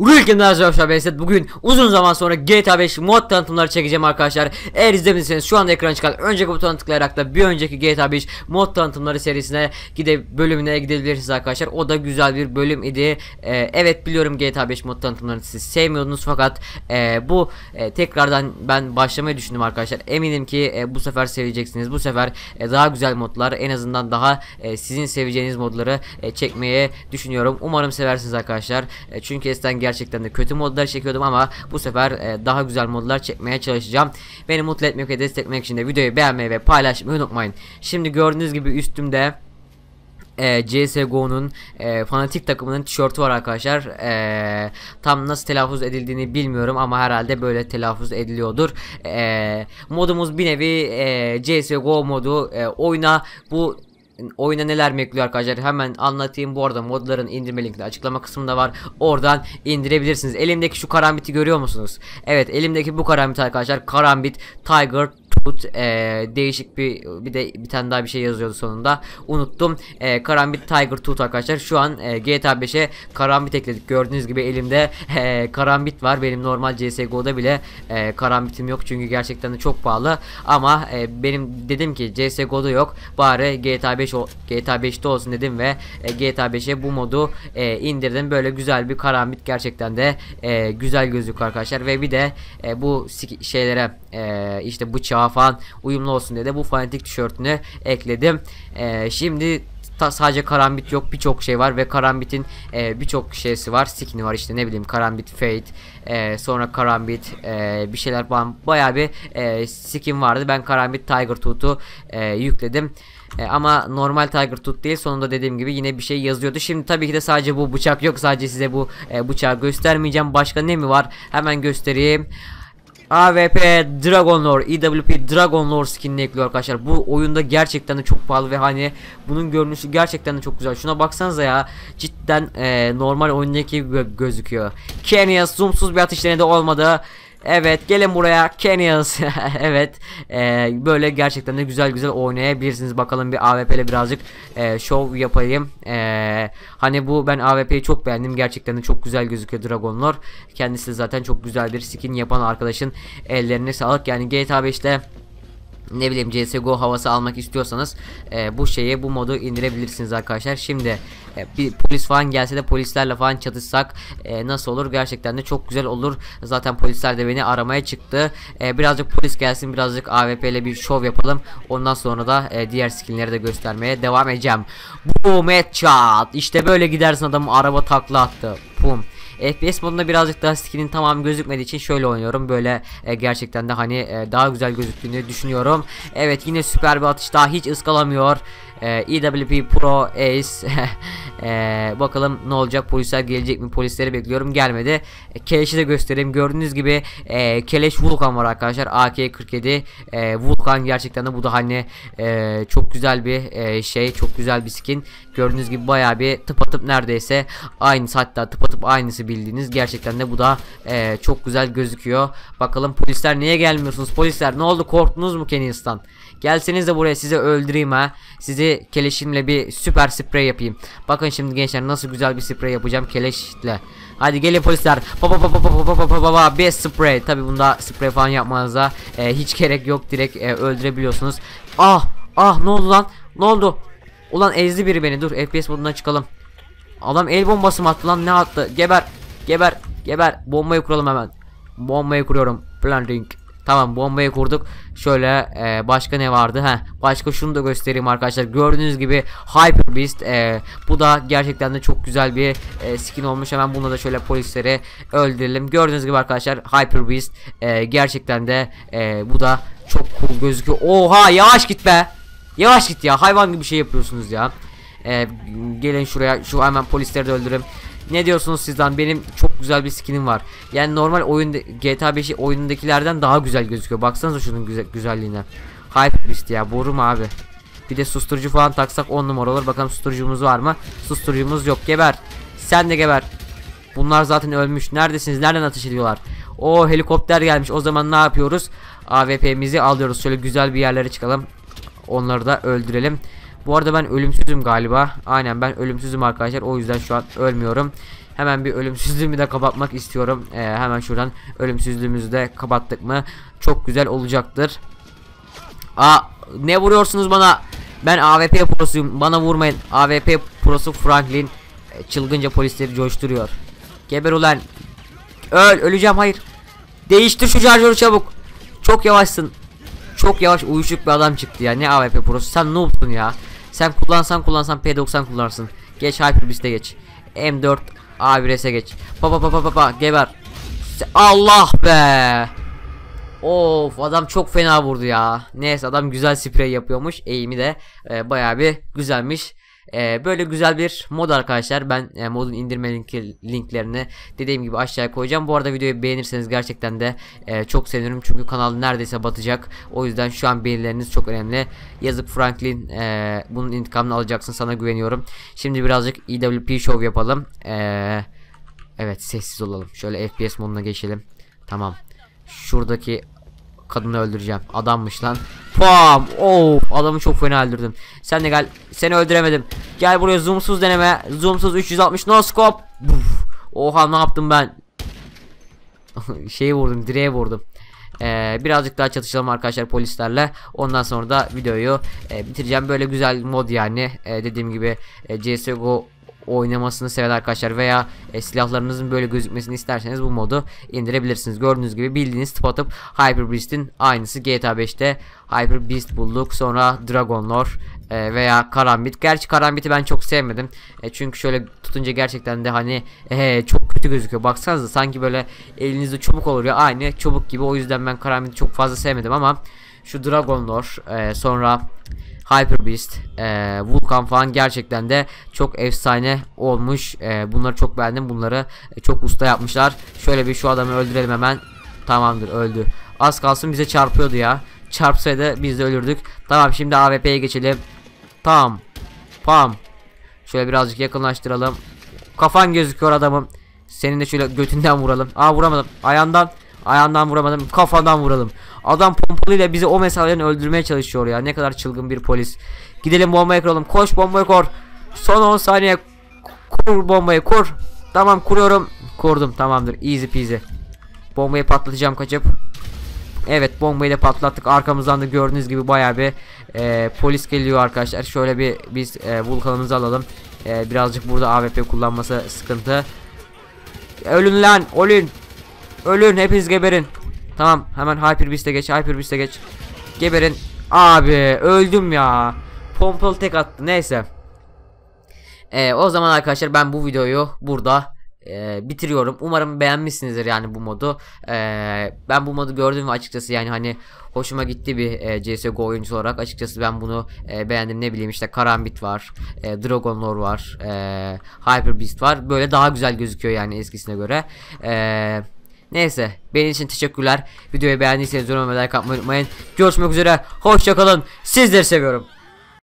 Ülkemden arkadaşlar Behzat bugün uzun zaman sonra GTA 5 mod tanıtımları çekeceğim arkadaşlar. Eğer izlemediyseniz şu anda ekran çıkan önceki butona tıklayarak da bir önceki GTA 5 mod tanıtımları serisine gide bölümüne gidebilirsiniz arkadaşlar. O da güzel bir bölüm idi. Ee, Evet biliyorum GTA 5 mod tanıtımlarını siz sevmiyordunuz fakat e, bu e, tekrardan ben başlamayı düşündüm arkadaşlar. Eminim ki e, bu sefer seveceksiniz. Bu sefer e, daha güzel modlar en azından daha e, sizin seveceğiniz modları e, çekmeye düşünüyorum. Umarım seversiniz arkadaşlar. E, çünkü eskiden gerçekten de kötü modlar çekiyordum ama bu sefer e, daha güzel modlar çekmeye çalışacağım. Beni mutlu etmek ve desteklemek için de videoyu beğenmeyi ve paylaşmayı unutmayın. Şimdi gördüğünüz gibi üstümde e, CSGO'nun e, fanatik takımının tişörtü var arkadaşlar. E, tam nasıl telaffuz edildiğini bilmiyorum ama herhalde böyle telaffuz ediliyordur. E, modumuz bir nevi e, CSGO modu. E, oyuna bu oyuna neler bekliyor arkadaşlar? Hemen anlatayım. Bu arada modların indirme linki açıklama kısmında var. Oradan indirebilirsiniz. Elimdeki şu karambiti görüyor musunuz? Evet elimdeki bu karambit arkadaşlar. Karambit tiger Tut e, değişik bir bir de bir tane daha bir şey yazıyordu sonunda. Unuttum. E, Karambit Tiger Tooth arkadaşlar. Şu an e, GTA 5'e Karambit ekledik. Gördüğünüz gibi elimde e, Karambit var. Benim normal CSGO'da bile e, Karambitim yok. Çünkü gerçekten de çok pahalı. Ama e, benim dedim ki CSGO'da yok. Bari GTA 5 o, GTA 5'te olsun dedim ve e, GTA 5'e bu modu e, indirdim. Böyle güzel bir Karambit gerçekten de e, güzel gözüküyor arkadaşlar. Ve bir de e, bu şeylere e, işte bıçağı falan uyumlu olsun diye de bu fanatik tişörtünü ekledim. E, şimdi ta sadece karambit yok birçok şey var ve karambitin e, birçok şeysi var skin'i var işte ne bileyim karambit fate e, sonra karambit e, bir şeyler falan baya bir e, skin vardı ben karambit tiger tooth'u e, yükledim e, ama normal Tiger Tooth değil sonunda dediğim gibi yine bir şey yazıyordu. Şimdi tabii ki de sadece bu bıçak yok. Sadece size bu e, bıçağı göstermeyeceğim. Başka ne mi var? Hemen göstereyim. AWP Dragon Lore EWP Dragon Lore skinini ekliyor arkadaşlar. Bu oyunda gerçekten de çok pahalı ve hani bunun görünüşü gerçekten de çok güzel. Şuna baksanıza ya. Cidden e, normal oyundaki gibi gözüküyor. Kenya zoomsuz bir atış denedi olmadı. Evet gelin buraya Kenyans. evet e, böyle gerçekten de güzel güzel oynayabilirsiniz. Bakalım bir AWP ile birazcık e, show yapayım. E, hani bu ben AWP'yi çok beğendim. Gerçekten de çok güzel gözüküyor Dragonlar. Kendisi zaten çok güzel bir skin yapan arkadaşın ellerine sağlık. Yani GTA 5'te ne bileyim CSGO havası almak istiyorsanız e, bu şeyi bu modu indirebilirsiniz arkadaşlar. Şimdi e, bir polis falan gelse de polislerle falan çatışsak e, nasıl olur? Gerçekten de çok güzel olur. Zaten polisler de beni aramaya çıktı. E, birazcık polis gelsin birazcık AWP ile bir şov yapalım. Ondan sonra da e, diğer skinleri de göstermeye devam edeceğim. Boom headshot. İşte böyle gidersin adam araba takla attı. FPS modunda birazcık daha skinin tamam gözükmediği için şöyle oynuyorum. Böyle e, gerçekten de hani e, daha güzel gözüktüğünü düşünüyorum. Evet yine süper bir atış daha hiç ıskalamıyor. E, EWP Pro Ace. e, bakalım ne olacak? Polisler gelecek mi? Polisleri bekliyorum. Gelmedi. E, Keleş'i de göstereyim. Gördüğünüz gibi e, Keleş Vulkan var arkadaşlar. AK-47 e, Vulkan gerçekten de bu da hani e, çok güzel bir e, şey çok güzel bir skin. Gördüğünüz gibi baya bir tıpatıp neredeyse aynısı hatta tıpatıp aynısı bildiğiniz. Gerçekten de bu da e, çok güzel gözüküyor. Bakalım polisler niye gelmiyorsunuz? Polisler ne oldu? Korktunuz mu Kenyas'tan Gelseniz de buraya sizi öldüreyim ha. Sizi keleşimle bir süper sprey yapayım. Bakın şimdi gençler nasıl güzel bir sprey yapacağım keleşle. Hadi gelin polisler. Pa pa pa pa pa pa pa pa pa bir sprey. Tabi bunda sprey falan yapmanıza e, hiç gerek yok. Direkt e, öldürebiliyorsunuz. Ah ah ne oldu lan? Ne oldu? Ulan ezdi biri beni. Dur FPS modundan çıkalım. Adam el bombası mı attı lan? Ne attı? Geber. Geber. Geber. Bombayı kuralım hemen. Bombayı kuruyorum. Planting. Tamam bombayı kurduk. Şöyle e, başka ne vardı? He, başka şunu da göstereyim arkadaşlar. Gördüğünüz gibi Hyper Beast. E, bu da gerçekten de çok güzel bir e, skin olmuş. Hemen bunu da şöyle polisleri öldürelim. Gördüğünüz gibi arkadaşlar Hyper Beast e, gerçekten de e, bu da çok cool gözüküyor. Oha yavaş git be. Yavaş git ya. Hayvan gibi bir şey yapıyorsunuz ya. E, gelin şuraya. Şu hemen polisleri de öldürün. Ne diyorsunuz sizden? Benim çok güzel bir skinim var. Yani normal oyun GTA 5'i oyunundakilerden daha güzel gözüküyor. Baksanıza şunun güzel, güzelliğine. Hype Beast ya. Boru mu abi? Bir de susturucu falan taksak 10 numara olur. Bakalım susturucumuz var mı? Susturucumuz yok. Geber. Sen de geber. Bunlar zaten ölmüş. Neredesiniz? Nereden ateş ediyorlar? O helikopter gelmiş. O zaman ne yapıyoruz? AWP'mizi alıyoruz. Şöyle güzel bir yerlere çıkalım. Onları da öldürelim. Bu arada ben ölümsüzüm galiba. Aynen ben ölümsüzüm arkadaşlar. O yüzden şu an ölmüyorum. Hemen bir ölümsüzlüğümü de kapatmak istiyorum. Ee, hemen şuradan ölümsüzlüğümüzü de kapattık mı çok güzel olacaktır. Aa ne vuruyorsunuz bana? Ben AWP prosuyum. Bana vurmayın. AWP prosu Franklin e, çılgınca polisleri coşturuyor. Geber ulan. Öl, öleceğim hayır. Değiştir şu şarjörü çabuk. Çok yavaşsın. Çok yavaş uyuşuk bir adam çıktı ya. Ne AWP prosu? Sen noobsun ya. Sen kullansan kullansan P90 kullanırsın. Geç Hyperbist'e geç. M4 A1S'e geç. Pa pa pa pa pa pa geber. Allah be. Of adam çok fena vurdu ya. Neyse adam güzel sprey yapıyormuş. Eğimi de e, bayağı bir güzelmiş. E, böyle güzel bir mod arkadaşlar. Ben e, modun indirme linki, linklerini dediğim gibi aşağıya koyacağım. Bu arada videoyu beğenirseniz gerçekten de e, çok sevinirim. Çünkü kanal neredeyse batacak. O yüzden şu an beğenileriniz çok önemli. Yazık Franklin e, bunun intikamını alacaksın sana güveniyorum. Şimdi birazcık EWP show yapalım. E, evet sessiz olalım. Şöyle FPS moduna geçelim. Tamam. Şuradaki kadını öldüreceğim. Adammış lan. Pam! Of! Adamı çok fena öldürdüm. Sen de gel. Seni öldüremedim. Gel buraya zoomsuz deneme. Zoomsuz 360 no scope. Buf. Oha ne yaptım ben? Şeyi vurdum, direğe vurdum. Ee, birazcık daha çatışalım arkadaşlar polislerle. Ondan sonra da videoyu e, bitireceğim. Böyle güzel mod yani. E, dediğim gibi e, CS:GO oynamasını seven arkadaşlar veya e, silahlarınızın böyle gözükmesini isterseniz bu modu indirebilirsiniz. Gördüğünüz gibi bildiğiniz tıpatıp Hyper Beast'in aynısı GTA 5'te Hyper Beast bulduk. Sonra Dragon Lore e, veya Karambit. Gerçi Karambit'i ben çok sevmedim. E, çünkü şöyle tutunca gerçekten de hani e, çok kötü gözüküyor. Baksanıza sanki böyle elinizde çubuk olur ya aynı çubuk gibi. O yüzden ben Karambit'i çok fazla sevmedim ama şu Dragon Lore e, sonra Hyper Beast, e, Vulkan falan gerçekten de çok efsane olmuş. E, bunları çok beğendim. Bunları e, çok usta yapmışlar. Şöyle bir şu adamı öldürelim hemen. Tamamdır öldü. Az kalsın bize çarpıyordu ya. Çarpsaydı biz de ölürdük. Tamam şimdi AWP'ye geçelim. Tamam. Pam. Şöyle birazcık yakınlaştıralım. Kafan gözüküyor adamım. Senin de şöyle götünden vuralım. Aa vuramadım. Ayağından Ayağından vuramadım. Kafadan vuralım. Adam pompalıyla bizi o mesafeden öldürmeye çalışıyor ya. Ne kadar çılgın bir polis. Gidelim bombayı kuralım. Koş bombayı kur. Son 10 saniye. Kur bombayı kur. Tamam kuruyorum. Kurdum tamamdır. Easy peasy. Bombayı patlatacağım kaçıp. Evet bombayı da patlattık. Arkamızdan da gördüğünüz gibi bayağı bir e, polis geliyor arkadaşlar. Şöyle bir biz e, vulkanımızı alalım. E, birazcık burada AWP kullanması sıkıntı. Ölün lan ölün. Ölün hepiniz geberin. Tamam hemen Hyper Beast'e geç Hyper Beast'e geç. Geberin. Abi öldüm ya. Pompalı tek attı neyse. Ee, o zaman arkadaşlar ben bu videoyu burada e, bitiriyorum. Umarım beğenmişsinizdir yani bu modu. E, ben bu modu gördüm ve açıkçası yani hani hoşuma gitti bir e, CSGO oyuncusu olarak. Açıkçası ben bunu e, beğendim. Ne bileyim işte Karambit var. E, Dragon Lore var. E, Hyper Beast var. Böyle daha güzel gözüküyor yani eskisine göre. Eee Neyse benim için teşekkürler. Videoyu beğendiyseniz yorum ve like atmayı unutmayın. Görüşmek üzere. Hoşçakalın. Sizleri seviyorum.